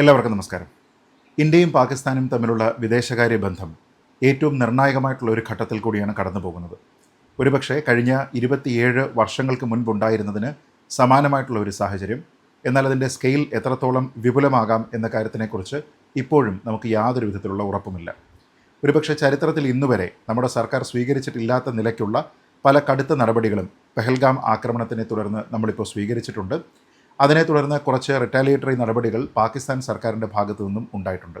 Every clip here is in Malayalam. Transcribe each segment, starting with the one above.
എല്ലാവർക്കും നമസ്കാരം. ഇന്ത്യയും പാകിസ്ഥാനും തമ്മിലുള്ള വിദേശകാര്യ ബന്ധം ഏറ്റവും നിർണായകമായിട്ടുള്ള ഒരു ഘട്ടത്തിൽ കൂടിയാണ് കടന്നു പോകുന്നത്. ഒരുപക്ഷെ കഴിഞ്ഞ ഇരുപത്തിയേഴ് വർഷങ്ങൾക്ക് മുൻപുണ്ടായിരുന്നതിന് സമാനമായിട്ടുള്ള ഒരു സാഹചര്യം എന്നാൽ അതിന്റെ സ്കെയിൽ എത്രത്തോളം വിപുലമാകാം എന്ന കാര്യത്തിനെക്കുറിച്ച് ഇപ്പോഴും നമുക്ക് യാതൊരു വിധത്തിലുള്ള ഉറപ്പുമില്ല. ഒരുപക്ഷെ ചരിത്രത്തിൽ ഇന്നുവരെ നമ്മുടെ സർക്കാർ സ്വീകരിച്ചിട്ടില്ലാത്ത നിലയ്ക്കുള്ള പല കടുത്ത നടപടികളും പെഹൽഗാം ആക്രമണത്തിനെ തുടർന്ന് നമ്മളിപ്പോൾ സ്വീകരിച്ചിട്ടുണ്ട്. അതിനെ തുടർന്ന് കുറച്ച് റിറ്റാലിയേറ്ററി നടപടികൾ പാകിസ്ഥാൻ സർക്കാരിന്റെ ഭാഗത്തു നിന്നും ഉണ്ടായിട്ടുണ്ട്.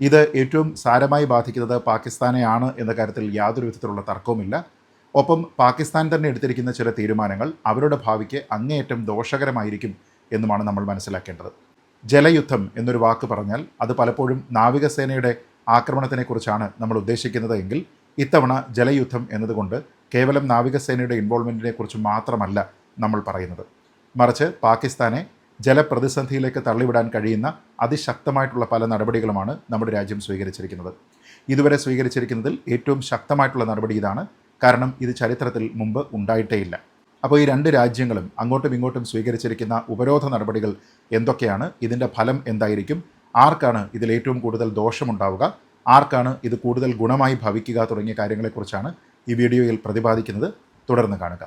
ഇത് ഏറ്റവും സാരമായി ബാധിക്കുന്നത് പാകിസ്ഥാനെയാണ് എന്ന കാര്യത്തിൽ യാതൊരു വിധത്തിലുള്ള തർക്കവുമില്ല. ഒപ്പം പാകിസ്ഥാൻ തന്നെ എടുത്തിരിക്കുന്ന ചില തീരുമാനങ്ങൾ അവരുടെ ഭാവിക്ക് അങ്ങേയറ്റം ദോഷകരമായിരിക്കും എന്നുമാണ് നമ്മൾ മനസ്സിലാക്കേണ്ടത്. ജലയുദ്ധം എന്നൊരു വാക്ക് പറഞ്ഞാൽ അത് പലപ്പോഴും നാവികസേനയുടെ ആക്രമണത്തിനെക്കുറിച്ചാണ് നമ്മൾ ഉദ്ദേശിക്കുന്നത് എങ്കിൽ ഇത്തവണ ജലയുദ്ധം എന്നതുകൊണ്ട് കേവലം നാവികസേനയുടെ ഇൻവോൾവ്മെന്റിനെക്കുറിച്ച് മാത്രമല്ല നമ്മൾ പറയുന്നത്. മറിച്ച് പാകിസ്ഥാനെ ജലപ്രതിസന്ധിയിലേക്ക് തള്ളിവിടാൻ കഴിയുന്ന അതിശക്തമായിട്ടുള്ള പല നടപടികളുമാണ് നമ്മുടെ രാജ്യം സ്വീകരിച്ചിരിക്കുന്നത്. ഇതുവരെ സ്വീകരിച്ചിരിക്കുന്നതിൽ ഏറ്റവും ശക്തമായിട്ടുള്ള നടപടി ഇതാണ്. കാരണം ഇത് ചരിത്രത്തിൽ മുമ്പ് ഉണ്ടായിട്ടേയില്ല. അപ്പോൾ ഈ രണ്ട് രാജ്യങ്ങളും അങ്ങോട്ടും ഇങ്ങോട്ടും സ്വീകരിച്ചിരിക്കുന്ന ഉപരോധ നടപടികൾ എന്തൊക്കെയാണ്? ഇതിന്റെ ഫലം എന്തായിരിക്കും? ആർക്കാണ് ഇതിൽ ഏറ്റവും കൂടുതൽ ദോഷമുണ്ടാവുക? ആർക്കാണ് ഇത് കൂടുതൽ ഗുണമായി ഭവിക്കുക തുടങ്ങിയ കാര്യങ്ങളെക്കുറിച്ചാണ് ഈ വീഡിയോയിൽ പ്രതിപാദിക്കുന്നത്? തുടർന്ന് കാണുക.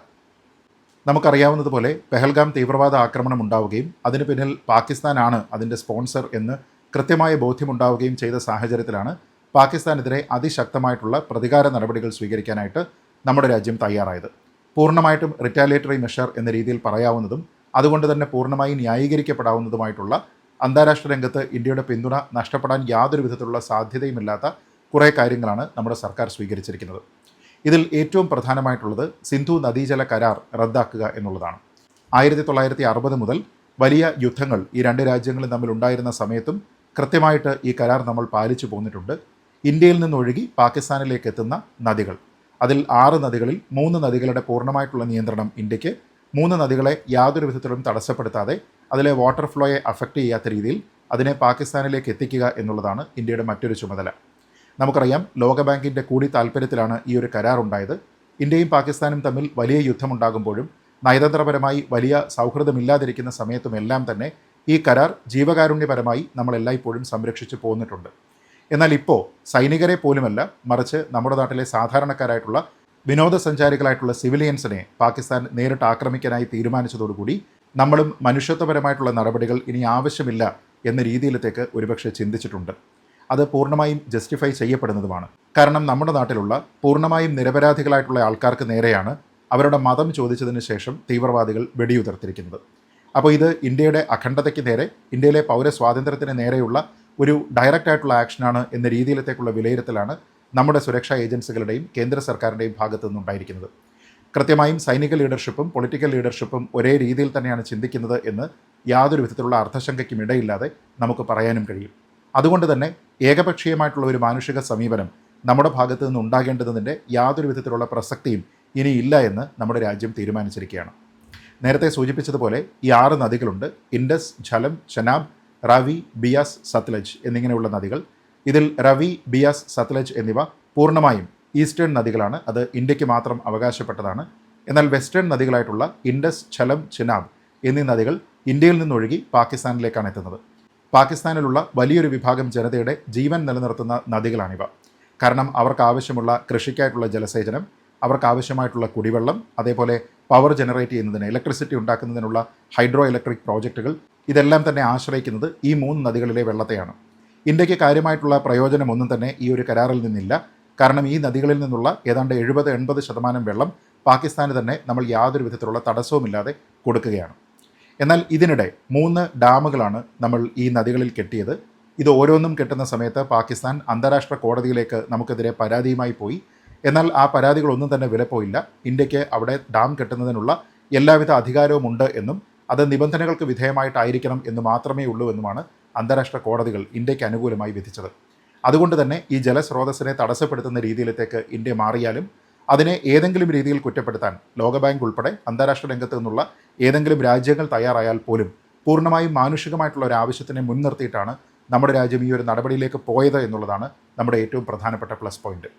നമുക്കറിയാവുന്നതുപോലെ പെഹൽഗാം തീവ്രവാദ ആക്രമണം ഉണ്ടാവുകയും അതിന് പിന്നിൽ പാകിസ്ഥാനാണ് അതിന്റെ സ്പോൺസർ എന്ന് കൃത്യമായ ബോധ്യമുണ്ടാവുകയും ചെയ്ത സാഹചര്യത്തിലാണ് പാകിസ്ഥാനെതിരെ അതിശക്തമായിട്ടുള്ള പ്രതികാര നടപടികൾ സ്വീകരിക്കാനായിട്ട് നമ്മുടെ രാജ്യം തയ്യാറായത്. പൂർണമായിട്ടും റിറ്റാലിയേറ്ററി മെഷർ എന്ന രീതിയിൽ പറയാവുന്നതും അതുകൊണ്ട് തന്നെ പൂർണമായി ന്യായീകരിക്കപ്പെടാവുന്നതുമായിട്ടുള്ള അന്താരാഷ്ട്ര രംഗത്ത് ഇന്ത്യയുടെ പിന്തുണ നഷ്ടപ്പെടാൻ യാതൊരു വിധത്തിലുള്ള സാധ്യതയുമില്ലാത്ത കുറേ കാര്യങ്ങളാണ് നമ്മുടെ സർക്കാർ സ്വീകരിച്ചിരിക്കുന്നത്. ഇതിൽ ഏറ്റവും പ്രധാനമായിട്ടുള്ളത് സിന്ധു നദീജല കരാർ റദ്ദാക്കുക എന്നുള്ളതാണ്. ആയിരത്തി തൊള്ളായിരത്തി അറുപത് മുതൽ വലിയ യുദ്ധങ്ങൾ ഈ രണ്ട് രാജ്യങ്ങളും തമ്മിൽ ഉണ്ടായിരുന്ന സമയത്തും കൃത്യമായിട്ട് ഈ കരാർ നമ്മൾ പാലിച്ചു പോന്നിട്ടുണ്ട്. ഇന്ത്യയിൽ നിന്നൊഴുകി പാകിസ്ഥാനിലേക്ക് എത്തുന്ന നദികൾ. അതിൽ ആറ് നദികളിൽ മൂന്ന് നദികളുടെ പൂർണമായിട്ടുള്ള നിയന്ത്രണം ഇന്ത്യയ്ക്ക്. മൂന്ന് നദികളെ യാതൊരു വിധത്തിലും തടസ്സപ്പെടുത്താതെ അതിലെ വാട്ടർ ഫ്ലോയെ അഫക്റ്റ് ചെയ്യാത്ത രീതിയിൽ അതിനെ പാകിസ്ഥാനിലേക്ക് എത്തിക്കുക എന്നുള്ളതാണ് ഇന്ത്യയുടെ മറ്റൊരു ചുമതല. നമുക്കറിയാം ലോകബാങ്കിന്റെ കൂടി താല്പര്യത്തിലാണ് ഈ ഒരു കരാർ ഉണ്ടായത് ഇന്ത്യയും പാകിസ്ഥാനും തമ്മിൽ വലിയ യുദ്ധമുണ്ടാകുമ്പോഴും നയതന്ത്രപരമായി വലിയ സൗഹൃദമില്ലാതിരിക്കുന്ന സമയത്തുമെല്ലാം തന്നെ ഈ കരാർ ജീവകാരുണ്യപരമായി നമ്മൾ എല്ലായ്പ്പോഴും സംരക്ഷിച്ചു പോന്നിട്ടുണ്ട്. എന്നാൽ ഇപ്പോൾ സൈനികരെ പോലുമല്ല മറിച്ച് നമ്മുടെ നാട്ടിലെ സാധാരണക്കാരായിട്ടുള്ള വിനോദസഞ്ചാരികളായിട്ടുള്ള സിവിലിയൻസിനെ പാകിസ്ഥാൻ നേരിട്ട് ആക്രമിക്കാനായി തീരുമാനിച്ചതോടുകൂടി നമ്മളും മനുഷ്യത്വപരമായിട്ടുള്ള നടപടികൾ ഇനി ആവശ്യമില്ല എന്ന രീതിയിലത്തേക്ക് ഒരുപക്ഷെ ചിന്തിച്ചിട്ടുണ്ട്. അത് പൂർണമായും ജസ്റ്റിഫൈ ചെയ്യപ്പെടുന്നതുമാണ്. കാരണം നമ്മുടെ നാട്ടിലുള്ള പൂർണമായും നിരപരാധികളായിട്ടുള്ള ആൾക്കാർക്ക് നേരെയാണ് അവരുടെ മതം ചോദിച്ചതിന് ശേഷം തീവ്രവാദികൾ വെടിയുതിർത്തിരിക്കുന്നത്. അപ്പോൾ ഇത് ഇന്ത്യയുടെ അഖണ്ഡതയ്ക്ക് നേരെ ഇന്ത്യയിലെ പൗരസ്വാതന്ത്ര്യത്തിന് നേരെയുള്ള ഒരു ഡയറക്റ്റ് ആയിട്ടുള്ള ആക്ഷനാണ് എന്ന രീതിയിലത്തേക്കുള്ള വിലയിരുത്തലാണ് നമ്മുടെ സുരക്ഷാ ഏജൻസികളുടെയും കേന്ദ്ര സർക്കാരിന്റെയും ഭാഗത്തു നിന്നുണ്ടായിരിക്കുന്നത്. കൃത്യമായും സൈനിക ലീഡർഷിപ്പും പൊളിറ്റിക്കൽ ലീഡർഷിപ്പും ഒരേ രീതിയിൽ തന്നെയാണ് ചിന്തിക്കുന്നത് എന്ന് യാതൊരു വിധത്തിലുള്ള അർത്ഥശങ്കയ്ക്കും ഇടയില്ലാതെ നമുക്ക് പറയാനും കഴിയും. അതുകൊണ്ട് തന്നെ ഏകപക്ഷീയമായിട്ടുള്ള ഒരു മാനുഷിക സമീപനം നമ്മുടെ ഭാഗത്തു നിന്ന് ഉണ്ടാകേണ്ടതിന്റെ യാതൊരു വിധത്തിലുള്ള പ്രസക്തിയും ഇനിയില്ല എന്ന് നമ്മുടെ രാജ്യം തീരുമാനിച്ചിരിക്കുകയാണ്. നേരത്തെ സൂചിപ്പിച്ചതുപോലെ ഈ ആറ് നദികളുണ്ട്. ഇൻഡസ് ഝലം ചനാബ് റവി ബിയാസ് സത്ലജ് എന്നിങ്ങനെയുള്ള നദികൾ. ഇതിൽ റവി ബിയാസ് സത്ലജ് എന്നിവ പൂർണമായും ഈസ്റ്റേൺ നദികളാണ്. അത് ഇന്ത്യയ്ക്ക് മാത്രം അവകാശപ്പെട്ടതാണ്. എന്നാൽ വെസ്റ്റേൺ നദികളായിട്ടുള്ള ഇൻഡസ് ഛലം ചിനാബ് എന്നീ നദികൾ ഇന്ത്യയിൽ നിന്നൊഴുകി പാകിസ്ഥാനിലേക്കാണ് എത്തുന്നത്. പാകിസ്ഥാനിലുള്ള വലിയൊരു വിഭാഗം ജനതയുടെ ജീവൻ നിലനിർത്തുന്ന നദികളാണിവ. കാരണം അവർക്ക് ആവശ്യമുള്ള കൃഷിക്കായിട്ടുള്ള ജലസേചനം അവർക്ക് ആവശ്യമായിട്ടുള്ള കുടിവെള്ളം അതേപോലെ പവർ ജനറേറ്റ് ചെയ്യുന്നതിന് ഇലക്ട്രിസിറ്റി ഉണ്ടാക്കുന്നതിനുള്ള ഹൈഡ്രോ ഇലക്ട്രിക് പ്രോജക്റ്റുകൾ ഇതെല്ലാം തന്നെ ആശ്രയിക്കുന്നത് ഈ മൂന്ന് നദികളിലെ വെള്ളത്തെയാണ്. ഇന്ത്യയ്ക്ക് കാര്യമായിട്ടുള്ള പ്രയോജനമൊന്നും തന്നെ ഈ ഒരു കരാറിൽ നിന്നില്ല. കാരണം ഈ നദികളിൽ നിന്നുള്ള ഏതാണ്ട് എഴുപത് എൺപത് ശതമാനം വെള്ളം പാകിസ്ഥാന് തന്നെ നമ്മൾ യാതൊരു വിധത്തിലുള്ള തടസ്സവുമില്ലാതെ കൊടുക്കുകയാണ്. എന്നാൽ ഇതിനിടെ മൂന്ന് ഡാമുകളാണ് നമ്മൾ ഈ നദികളിൽ കെട്ടിയത്. ഇത് ഓരോന്നും കെട്ടുന്ന സമയത്ത് പാകിസ്ഥാൻ അന്താരാഷ്ട്ര കോടതിയിലേക്ക് നമുക്കെതിരെ പരാതിയുമായി പോയി. എന്നാൽ ആ പരാതികളൊന്നും തന്നെ വിലപ്പോയില്ല. ഇന്ത്യയ്ക്ക് അവിടെ ഡാം കെട്ടുന്നതിനുള്ള എല്ലാവിധ അധികാരവും ഉണ്ട് എന്നും അത് നിബന്ധനകൾക്ക് വിധേയമായിട്ടായിരിക്കണം എന്ന് മാത്രമേ ഉള്ളൂ എന്നുമാണ് അന്താരാഷ്ട്ര കോടതികൾ ഇന്ത്യയ്ക്ക് അനുകൂലമായി വിധിച്ചത്. അതുകൊണ്ട് തന്നെ ഈ ജലസ്രോതസ്സിനെ തടസ്സപ്പെടുത്തുന്ന രീതിയിലത്തേക്ക് ഇന്ത്യ മാറിയാലും അതിനെ ഏതെങ്കിലും രീതിയിൽ കുറ്റപ്പെടുത്താൻ ലോകബാങ്ക് ഉൾപ്പെടെ അന്താരാഷ്ട്ര രംഗത്ത് നിന്നുള്ള ഏതെങ്കിലും രാജ്യങ്ങൾ തയ്യാറായാൽ പോലും പൂർണമായും മാനുഷികമായിട്ടുള്ള ഒരു ആവശ്യത്തിനെ മുൻനിർത്തിയിട്ടാണ് നമ്മുടെ രാജ്യം ഈ ഒരു നടപടിയിലേക്ക് പോയത് എന്നുള്ളതാണ് നമ്മുടെ ഏറ്റവും പ്രധാനപ്പെട്ട പ്ലസ് പോയിന്റ്.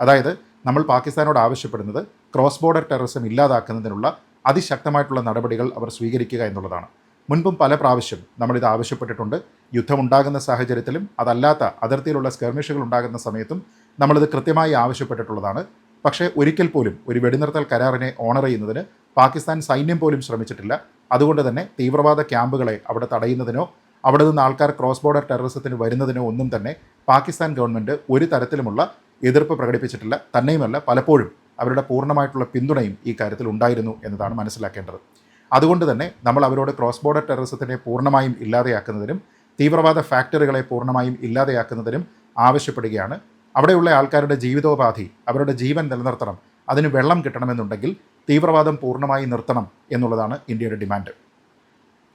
അതായത് നമ്മൾ പാകിസ്ഥാനോട് ആവശ്യപ്പെടുന്നത് ക്രോസ് ബോർഡർ ടെററിസം ഇല്ലാതാക്കുന്നതിനുള്ള അതിശക്തമായിട്ടുള്ള നടപടികൾ അവർ സ്വീകരിക്കുക എന്നുള്ളതാണ്. മുൻപും പല പ്രാവശ്യം നമ്മളിത് ആവശ്യപ്പെട്ടിട്ടുണ്ട്. യുദ്ധമുണ്ടാകുന്ന സാഹചര്യത്തിലും അതല്ലാത്ത അതിർത്തിയിലുള്ള സ്കർമിഷുകൾ ഉണ്ടാകുന്ന സമയത്തും നമ്മളിത് കൃത്യമായി ആവശ്യപ്പെട്ടിട്ടുള്ളതാണ്. പക്ഷേ ഒരിക്കൽ പോലും ഒരു വെടിനിർത്തൽ കരാറിനെ ഓണർ ചെയ്യുന്നതിന് പാകിസ്ഥാൻ സൈന്യം പോലും ശ്രമിച്ചിട്ടില്ല. അതുകൊണ്ട് തന്നെ തീവ്രവാദ ക്യാമ്പുകളെ അവിടെ തടയുന്നതിനോ അവിടെ നിന്ന് ആൾക്കാർ ക്രോസ് ബോർഡർ ടെററിസത്തിന് വരുന്നതിനോ ഒന്നും തന്നെ പാകിസ്ഥാൻ ഗവൺമെന്റ് ഒരു തരത്തിലുമുള്ള എതിർപ്പ് പ്രകടിപ്പിച്ചിട്ടില്ല. തന്നെയുമല്ല പലപ്പോഴും അവരുടെ പൂർണമായിട്ടുള്ള പിന്തുണയും ഈ കാര്യത്തിൽ ഉണ്ടായിരുന്നു എന്നതാണ് മനസ്സിലാക്കേണ്ടത്. അതുകൊണ്ട് തന്നെ നമ്മൾ അവരോട് ക്രോസ് ബോർഡർ ടെററിസത്തിനെ പൂർണമായും ഇല്ലാതെയാക്കുന്നതിനും തീവ്രവാദ ഫാക്ടറികളെ പൂർണമായും ഇല്ലാതെയാക്കുന്നതിനും ആവശ്യപ്പെടുകയാണ്. അവിടെയുള്ള ആൾക്കാരുടെ ജീവിതോപാധി അവരുടെ ജീവൻ നിലനിർത്തണം അതിന് വെള്ളം കിട്ടണമെന്നുണ്ടെങ്കിൽ തീവ്രവാദം പൂർണമായി നിർത്തണം എന്നുള്ളതാണ് ഇന്ത്യയുടെ ഡിമാൻഡ്.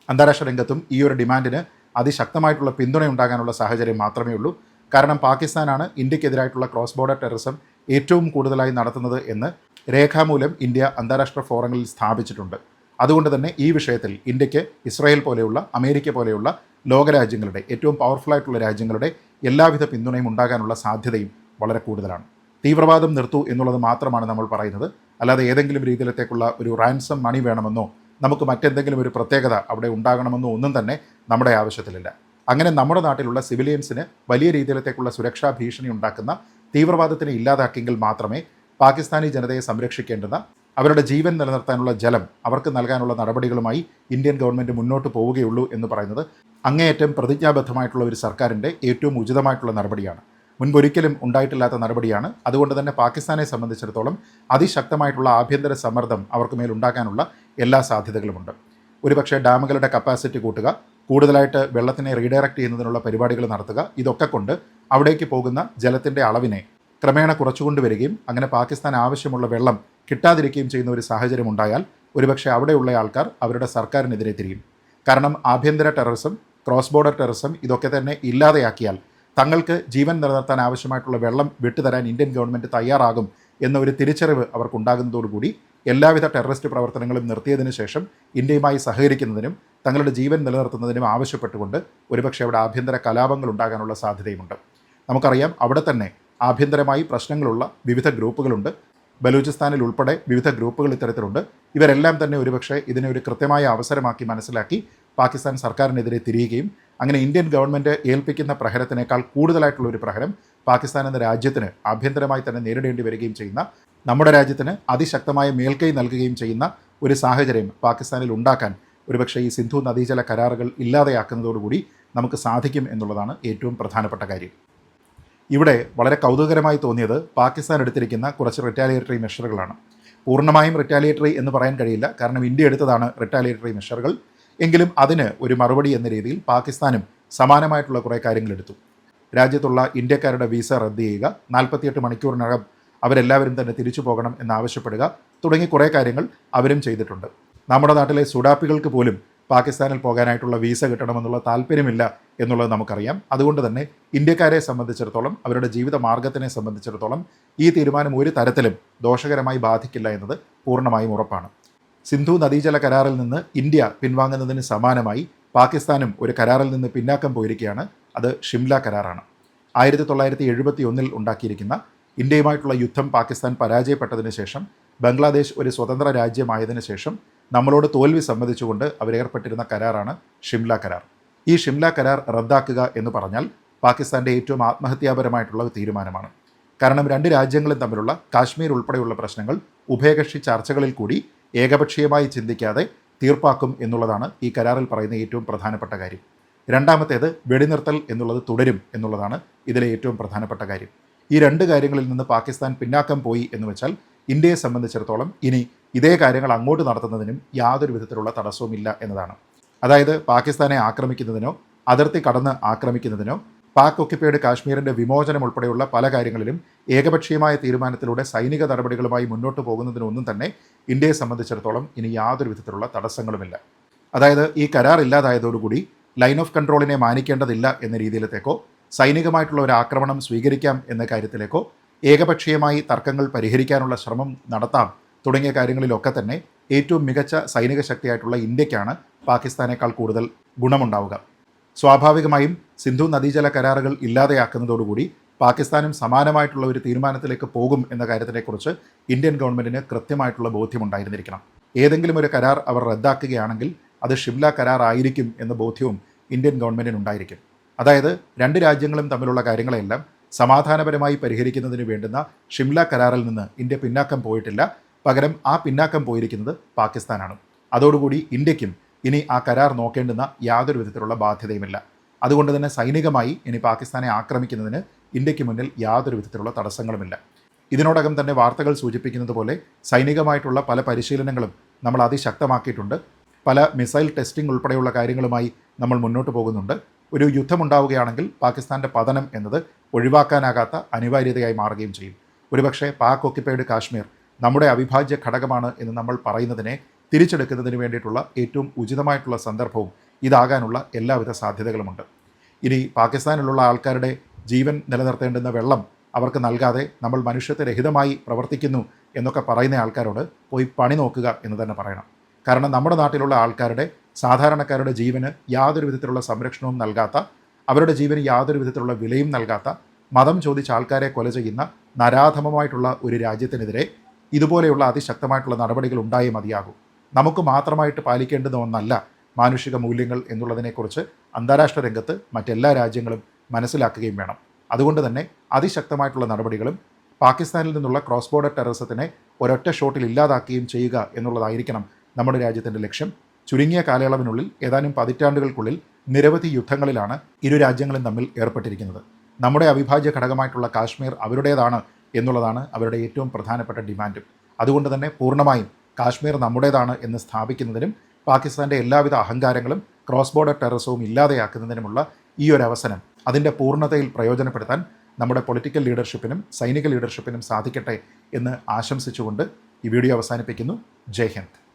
അന്താരാഷ്ട്ര രംഗത്തും ഈ ഒരു ഡിമാൻഡിന് അതിശക്തമായിട്ടുള്ള പിന്തുണ ഉണ്ടാകാനുള്ള സാഹചര്യം മാത്രമേ ഉള്ളൂ. കാരണം പാകിസ്ഥാനാണ് ഇന്ത്യക്കെതിരായിട്ടുള്ള ക്രോസ് ബോർഡർ ടെററിസം ഏറ്റവും കൂടുതലായി നടത്തുന്നത് എന്ന് രേഖാമൂലം ഇന്ത്യ അന്താരാഷ്ട്ര ഫോറങ്ങളിൽ സ്ഥാപിച്ചിട്ടുണ്ട്. അതുകൊണ്ട് തന്നെ ഈ വിഷയത്തിൽ ഇന്ത്യയ്ക്ക് ഇസ്രായേൽ പോലെയുള്ള അമേരിക്ക പോലെയുള്ള ലോകരാജ്യങ്ങളുടെ ഏറ്റവും പവർഫുൾ ആയിട്ടുള്ള രാജ്യങ്ങളുടെ എല്ലാവിധ പിന്തുണയും ഉണ്ടാകാനുള്ള സാധ്യതയും വളരെ കൂടുതലാണ്. തീവ്രവാദം നിർത്തൂ എന്നുള്ളത് മാത്രമാണ് നമ്മൾ പറയുന്നത്. അല്ലാതെ ഏതെങ്കിലും രീതിയിലത്തേക്കുള്ള ഒരു റാൻസം മണി വേണമെന്നോ നമുക്ക് മറ്റെന്തെങ്കിലും ഒരു പ്രത്യേകത അവിടെ ഉണ്ടാകണമെന്നോ ഒന്നും തന്നെ നമ്മുടെ ആവശ്യത്തിലില്ല. അങ്ങനെ നമ്മുടെ നാട്ടിലുള്ള സിവിലിയൻസിന് വലിയ രീതിയിലത്തേക്കുള്ള സുരക്ഷാ ഭീഷണി ഉണ്ടാക്കുന്ന തീവ്രവാദത്തിനെ ഇല്ലാതാക്കിയെങ്കിൽ മാത്രമേ പാകിസ്ഥാനി ജനതയെ സംരക്ഷിക്കേണ്ടുന്ന അവരുടെ ജീവൻ നിലനിർത്താനുള്ള ജലം അവർക്ക് നൽകാനുള്ള നടപടികളുമായി ഇന്ത്യൻ ഗവൺമെന്റ് മുന്നോട്ട് പോവുകയുള്ളൂ എന്ന് പറയുന്നത് അങ്ങേയറ്റം പ്രതിജ്ഞാബദ്ധമായിട്ടുള്ള ഒരു സർക്കാരിന്റെ ഏറ്റവും ഉചിതമായിട്ടുള്ള നടപടിയാണ്. മുൻപൊരിക്കലും ഉണ്ടായിട്ടില്ലാത്ത നടപടിയാണ്. അതുകൊണ്ട് തന്നെ പാകിസ്ഥാനെ സംബന്ധിച്ചിടത്തോളം അതിശക്തമായിട്ടുള്ള ആഭ്യന്തര സമ്മർദ്ദം അവർക്ക് മേൽ ഉണ്ടാക്കാനുള്ള എല്ലാ സാധ്യതകളുമുണ്ട്. ഒരുപക്ഷെ ഡാമുകളുടെ കപ്പാസിറ്റി കൂട്ടുക കൂടുതലായിട്ട് വെള്ളത്തിനെ റീഡയറക്റ്റ് ചെയ്യുന്നതിനുള്ള പരിപാടികൾ നടത്തുക ഇതൊക്കെ കൊണ്ട് അവിടേക്ക് പോകുന്ന ജലത്തിന്റെ അളവിനെ ക്രമേണ കുറച്ചുകൊണ്ട് വരികയും അങ്ങനെ പാകിസ്ഥാൻ ആവശ്യമുള്ള വെള്ളം കിട്ടാതിരിക്കുകയും ചെയ്യുന്ന ഒരു സാഹചര്യം ഉണ്ടായാൽ ഒരുപക്ഷെ അവിടെയുള്ള ആൾക്കാർ അവരുടെ സർക്കാരിനെതിരെ തിരിയും. കാരണം ആഭ്യന്തര ടെററിസം ക്രോസ് ബോർഡർ ടെററിസം ഇതൊക്കെ തന്നെ ഇല്ലാതെയാക്കിയാൽ തങ്ങൾക്ക് ജീവൻ നിലനിർത്താൻ ആവശ്യമായിട്ടുള്ള വെള്ളം വിട്ടുതരാൻ ഇന്ത്യൻ ഗവൺമെന്റ് തയ്യാറാകും എന്ന ഒരു തിരിച്ചറിവ് അവർക്കുണ്ടാകുന്നതോടുകൂടി എല്ലാവിധ ടെററിസ്റ്റ് പ്രവർത്തനങ്ങളും നിർത്തിയതിനു ശേഷം ഇന്ത്യയുമായി സഹകരിക്കുന്നതിനും തങ്ങളുടെ ജീവൻ നിലനിർത്തുന്നതിനും ആവശ്യപ്പെട്ടുകൊണ്ട് ഒരുപക്ഷെ അവിടെ ആഭ്യന്തര കലാപങ്ങൾ ഉണ്ടാകാനുള്ള സാധ്യതയുമുണ്ട്. നമുക്കറിയാം അവിടെ തന്നെ ആഭ്യന്തരമായി പ്രശ്നങ്ങളുള്ള വിവിധ ഗ്രൂപ്പുകളുണ്ട്. ബലൂചിസ്ഥാനിൽ ഉൾപ്പെടെ വിവിധ ഗ്രൂപ്പുകൾ ഇത്തരത്തിലുണ്ട്. ഇവരെല്ലാം തന്നെ ഒരുപക്ഷെ ഇതിനെ ഒരു കൃത്യമായ അവസരമാക്കി മനസ്സിലാക്കി പാകിസ്ഥാൻ സർക്കാരിനെതിരെ തിരിയുകയും അങ്ങനെ ഇന്ത്യൻ ഗവൺമെന്റ് ഏൽപ്പിക്കുന്ന പ്രഹരത്തിനേക്കാൾ കൂടുതലായിട്ടുള്ള ഒരു പ്രഹരം പാകിസ്ഥാൻ എന്ന രാജ്യത്തിന് ആഭ്യന്തരമായി തന്നെ നേരിടേണ്ടി വരികയും ചെയ്യുന്ന നമ്മുടെ രാജ്യത്തിന് അതിശക്തമായ മേൽക്കൈ നൽകുകയും ചെയ്യുന്ന ഒരു സാഹചര്യം പാകിസ്ഥാനിൽ ഉണ്ടാക്കാൻ ഒരുപക്ഷേ ഈ സിന്ധു നദീജല കരാറുകൾ ഇല്ലാതെയാക്കുന്നതോടുകൂടി നമുക്ക് സാധിക്കും എന്നുള്ളതാണ് ഏറ്റവും പ്രധാനപ്പെട്ട കാര്യം. ഇവിടെ വളരെ കൗതുകകരമായി തോന്നിയത് പാകിസ്ഥാൻ എടുത്തിരിക്കുന്ന കുറച്ച് റിറ്റാലിയേറ്ററി മെഷറുകളാണ് പൂർണമായും റിറ്റാലിയേറ്ററി എന്ന് പറയാൻ കഴിയില്ല. കാരണം ഇന്ത്യ എടുത്തതാണ് റിറ്റാലിയേറ്ററി മെഷറുകൾ എങ്കിലും അതിന് ഒരു മറുപടി എന്ന രീതിയിൽ പാകിസ്ഥാനും സമാനമായിട്ടുള്ള കുറേ കാര്യങ്ങൾ എടുത്തു. രാജ്യത്തുള്ള ഇന്ത്യക്കാരുടെ വിസ റദ്ദ് ചെയ്യുക നാൽപ്പത്തിയെട്ട് മണിക്കൂറിനകം അവരെല്ലാവരും തന്നെ തിരിച്ചു പോകണം എന്നാവശ്യപ്പെടുക തുടങ്ങി കുറേ കാര്യങ്ങൾ അവരും ചെയ്തിട്ടുണ്ട്. നമ്മുടെ നാട്ടിലെ സുഡാപ്പികൾക്ക് പോലും പാകിസ്ഥാനിൽ പോകാനായിട്ടുള്ള വിസ കിട്ടണമെന്നുള്ള താല്പര്യമില്ല എന്നുള്ളത് നമുക്കറിയാം. അതുകൊണ്ട് തന്നെ ഇന്ത്യക്കാരെ സംബന്ധിച്ചിടത്തോളം അവരുടെ ജീവിത മാർഗത്തിനെ സംബന്ധിച്ചിടത്തോളം ഈ തീരുമാനം ഒരു തരത്തിലും ദോഷകരമായി ബാധിക്കില്ല എന്നത് പൂർണമായും ഉറപ്പാണ്. സിന്ധു നദീജല കരാറിൽ നിന്ന് ഇന്ത്യ പിൻവാങ്ങുന്നതിന് സമാനമായി പാകിസ്ഥാനും ഒരു കരാറിൽ നിന്ന് പിന്നാക്കം പോയിരിക്കുകയാണ്. അത് ഷിംല കരാറാണ്. ആയിരത്തി തൊള്ളായിരത്തി എഴുപത്തി ഒന്നിൽ ഉണ്ടാക്കിയിരിക്കുന്ന ഇന്ത്യയുമായിട്ടുള്ള യുദ്ധം പാകിസ്ഥാൻ പരാജയപ്പെട്ടതിന് ശേഷം ബംഗ്ലാദേശ് ഒരു സ്വതന്ത്ര രാജ്യമായതിനു ശേഷം നമ്മളോട് തോൽവി സമ്മതിച്ചുകൊണ്ട് അവരേർപ്പെട്ടിരുന്ന കരാറാണ് ഷിംല കരാർ. ഈ ഷിംല കരാർ റദ്ദാക്കുക എന്ന് പറഞ്ഞാൽ പാകിസ്ഥാന്റെ ഏറ്റവും ആത്മഹത്യാപരമായിട്ടുള്ള തീരുമാനമാണ്. കാരണം രണ്ട് രാജ്യങ്ങളും തമ്മിലുള്ള കാശ്മീർ ഉൾപ്പെടെയുള്ള പ്രശ്നങ്ങൾ ഉഭയകക്ഷി ചർച്ചകളിൽ കൂടി ഏകപക്ഷീയമായി ചിന്തിക്കാതെ തീർപ്പാക്കും എന്നുള്ളതാണ് ഈ കരാറിൽ പറയുന്ന ഏറ്റവും പ്രധാനപ്പെട്ട കാര്യം. രണ്ടാമത്തേത് വെടിനിർത്തൽ എന്നുള്ളത് തുടരും എന്നുള്ളതാണ് ഇതിലെ ഏറ്റവും പ്രധാനപ്പെട്ട കാര്യം. ഈ രണ്ട് കാര്യങ്ങളിൽ നിന്ന് പാകിസ്ഥാൻ പിന്നാക്കം പോയി എന്ന് വെച്ചാൽ ഇന്ത്യയെ സംബന്ധിച്ചിടത്തോളം ഇനി ഇതേ കാര്യങ്ങൾ അങ്ങോട്ട് നടത്തുന്നതിനും യാതൊരു വിധത്തിലുള്ള തടസ്സവുമില്ല എന്നതാണ്. അതായത് പാകിസ്ഥാനെ ആക്രമിക്കുന്നതിനോ അതിർത്തി കടന്ന് ആക്രമിക്കുന്നതിനോ പാക് ഒക്യുപ്പൈഡ് കാശ്മീരിന്റെ വിമോചനം ഉൾപ്പെടെയുള്ള പല കാര്യങ്ങളിലും ഏകപക്ഷീയമായ തീരുമാനത്തിലൂടെ സൈനിക നടപടികളുമായി മുന്നോട്ട് പോകുന്നതിനൊന്നും തന്നെ ഇന്ത്യയെ സംബന്ധിച്ചിടത്തോളം ഇനി യാതൊരു വിധത്തിലുള്ള തടസ്സങ്ങളുമില്ല. അതായത് ഈ കരാർ ഇല്ലാതായതോടുകൂടി ലൈൻ ഓഫ് കൺട്രോളിനെ മാനിക്കേണ്ടതില്ല എന്ന രീതിയിലത്തേക്കോ സൈനികമായിട്ടുള്ള ഒരു ആക്രമണം സ്വീകരിക്കാം എന്ന കാര്യത്തിലേക്കോ ഏകപക്ഷീയമായി തർക്കങ്ങൾ പരിഹരിക്കാനുള്ള ശ്രമം നടത്താം തുടങ്ങിയ കാര്യങ്ങളിലൊക്കെ തന്നെ ഏറ്റവും മികച്ച സൈനിക ശക്തിയായിട്ടുള്ള ഇന്ത്യക്കാണ് പാകിസ്ഥാനേക്കാൾ കൂടുതൽ ഗുണമുണ്ടാവുക. സ്വാഭാവികമായും സിന്ധു നദീജല കരാറുകൾ ഇല്ലാതെയാക്കുന്നതോടുകൂടി പാകിസ്ഥാനും സമാനമായിട്ടുള്ള ഒരു തീരുമാനത്തിലേക്ക് പോകും എന്ന കാര്യത്തിനെക്കുറിച്ച് ഇന്ത്യൻ ഗവൺമെന്റിന് കൃത്യമായിട്ടുള്ള ബോധ്യമുണ്ടായിരുന്നിരിക്കണം. ഏതെങ്കിലും ഒരു കരാർ അവർ റദ്ദാക്കുകയാണെങ്കിൽ അത് ഷിംല കരാർ ആയിരിക്കും എന്ന ബോധ്യവും ഇന്ത്യൻ ഗവൺമെന്റിനുണ്ടായിരിക്കും അതായത് രണ്ട് രാജ്യങ്ങളും തമ്മിലുള്ള കാര്യങ്ങളെല്ലാം സമാധാനപരമായി പരിഹരിക്കുന്നതിന് വേണ്ടുന്ന ഷിംല കരാറിൽ നിന്ന് ഇന്ത്യ പിന്നാക്കം പോയിട്ടില്ല. പകരം ആ പിന്നാക്കം പോയിരിക്കുന്നത് പാകിസ്ഥാനാണ്. അതോടുകൂടി ഇന്ത്യക്കും ഇനി ആ കരാർ നോക്കേണ്ടുന്ന യാതൊരു വിധത്തിലുള്ള ബാധ്യതയുമില്ല. അതുകൊണ്ട് തന്നെ സൈനികമായി ഇനി പാകിസ്ഥാനെ ആക്രമിക്കുന്നതിന് ഇന്ത്യയ്ക്ക് മുന്നിൽ യാതൊരു വിധത്തിലുള്ള തടസ്സങ്ങളുമില്ല. ഇതിനോടകം തന്നെ വാർത്തകൾ സൂചിപ്പിക്കുന്നത് പോലെ സൈനികമായിട്ടുള്ള പല പരിശീലനങ്ങളും നമ്മൾ അതിശക്തമാക്കിയിട്ടുണ്ട്. പല മിസൈൽ ടെസ്റ്റിംഗ് ഉൾപ്പെടെയുള്ള കാര്യങ്ങളുമായി നമ്മൾ മുന്നോട്ട് പോകുന്നുണ്ട്. ഒരു യുദ്ധമുണ്ടാവുകയാണെങ്കിൽ പാകിസ്ഥാന്റെ പതനം എന്നത് ഒഴിവാക്കാനാകാത്ത അനിവാര്യതയായി മാറുകയും ചെയ്യും. ഒരുപക്ഷേ പാക് ഒക്കിപ്പൈഡ് കാശ്മീർ നമ്മുടെ അവിഭാജ്യ ഘടകമാണ് എന്ന് നമ്മൾ പറയുന്നതിനെ തിരിച്ചെടുക്കുന്നതിന് വേണ്ടിയിട്ടുള്ള ഏറ്റവും ഉചിതമായിട്ടുള്ള സന്ദർഭവും ഇതാകാനുള്ള എല്ലാവിധ സാധ്യതകളുമുണ്ട്. ഇനി പാകിസ്ഥാനിലുള്ള ആൾക്കാരുടെ ജീവൻ നിലനിർത്തേണ്ടുന്ന വെള്ളം അവർക്ക് നൽകാതെ നമ്മൾ മനുഷ്യത്വരഹിതമായി പ്രവർത്തിക്കുന്നു എന്നൊക്കെ പറയുന്ന ആൾക്കാരോട് പോയി പണി നോക്കുക എന്ന് തന്നെ പറയണം. കാരണം നമ്മുടെ നാട്ടിലുള്ള ആൾക്കാരുടെ സാധാരണക്കാരുടെ ജീവന് യാതൊരു വിധത്തിലുള്ള സംരക്ഷണവും നൽകാത്ത അവരുടെ ജീവന് യാതൊരു വിധത്തിലുള്ള വിലയും നൽകാത്ത മതം ചോദിച്ച ആൾക്കാരെ കൊല ചെയ്യുന്ന നരാധമമായിട്ടുള്ള ഒരു രാജ്യത്തിനെതിരെ ഇതുപോലെയുള്ള അതിശക്തമായിട്ടുള്ള നടപടികൾ ഉണ്ടായേ മതിയാകൂ. നമുക്ക് മാത്രമായിട്ട് പാലിക്കേണ്ടുന്ന ഒന്നല്ല മാനുഷിക മൂല്യങ്ങൾ എന്നുള്ളതിനെക്കുറിച്ച് അന്താരാഷ്ട്ര രംഗത്ത് മറ്റെല്ലാ രാജ്യങ്ങളും മനസ്സിലാക്കുകയും വേണം. അതുകൊണ്ട് തന്നെ അതിശക്തമായിട്ടുള്ള നടപടികളും പാകിസ്ഥാനിൽ നിന്നുള്ള ക്രോസ് ബോർഡർ ടെററിസത്തിനെ ഒരൊറ്റ ഷോട്ടിൽ ഇല്ലാതാക്കുകയും ചെയ്യുക എന്നുള്ളതായിരിക്കണം നമ്മുടെ രാജ്യത്തിന്റെ ലക്ഷ്യം. ചുരുങ്ങിയ കാലയളവിനുള്ളിൽ ഏതാനും പതിറ്റാണ്ടുകൾക്കുള്ളിൽ നിരവധി യുദ്ധങ്ങളിലാണ് ഇരു രാജ്യങ്ങളും തമ്മിൽ ഏർപ്പെട്ടിരിക്കുന്നത്. നമ്മുടെ അവിഭാജ്യ ഘടകമായിട്ടുള്ള കാശ്മീർ അവരുടേതാണ് എന്നുള്ളതാണ് അവരുടെ ഏറ്റവും പ്രധാനപ്പെട്ട ഡിമാൻഡും. അതുകൊണ്ട് തന്നെ പൂർണമായും കാശ്മീർ നമ്മുടേതാണ് എന്ന് സ്ഥാപിക്കുന്നതിനും പാകിസ്ഥാന്റെ എല്ലാവിധ അഹങ്കാരങ്ങളും ക്രോസ് ബോർഡർ ടെററിസവും ഇല്ലാതെയാക്കുന്നതിനുമുള്ള ഈ ഒരു അവസരം അതിന്റെ പൂർണതയിൽ പ്രയോജനപ്പെടുത്താൻ നമ്മുടെ പൊളിറ്റിക്കൽ ലീഡർഷിപ്പിനും സൈനിക ലീഡർഷിപ്പിനും സാധിക്കട്ടെ എന്ന് ആശംസിച്ചുകൊണ്ട് ഈ വീഡിയോ അവസാനിപ്പിക്കുന്നു. ജയ് ഹിന്ദ്.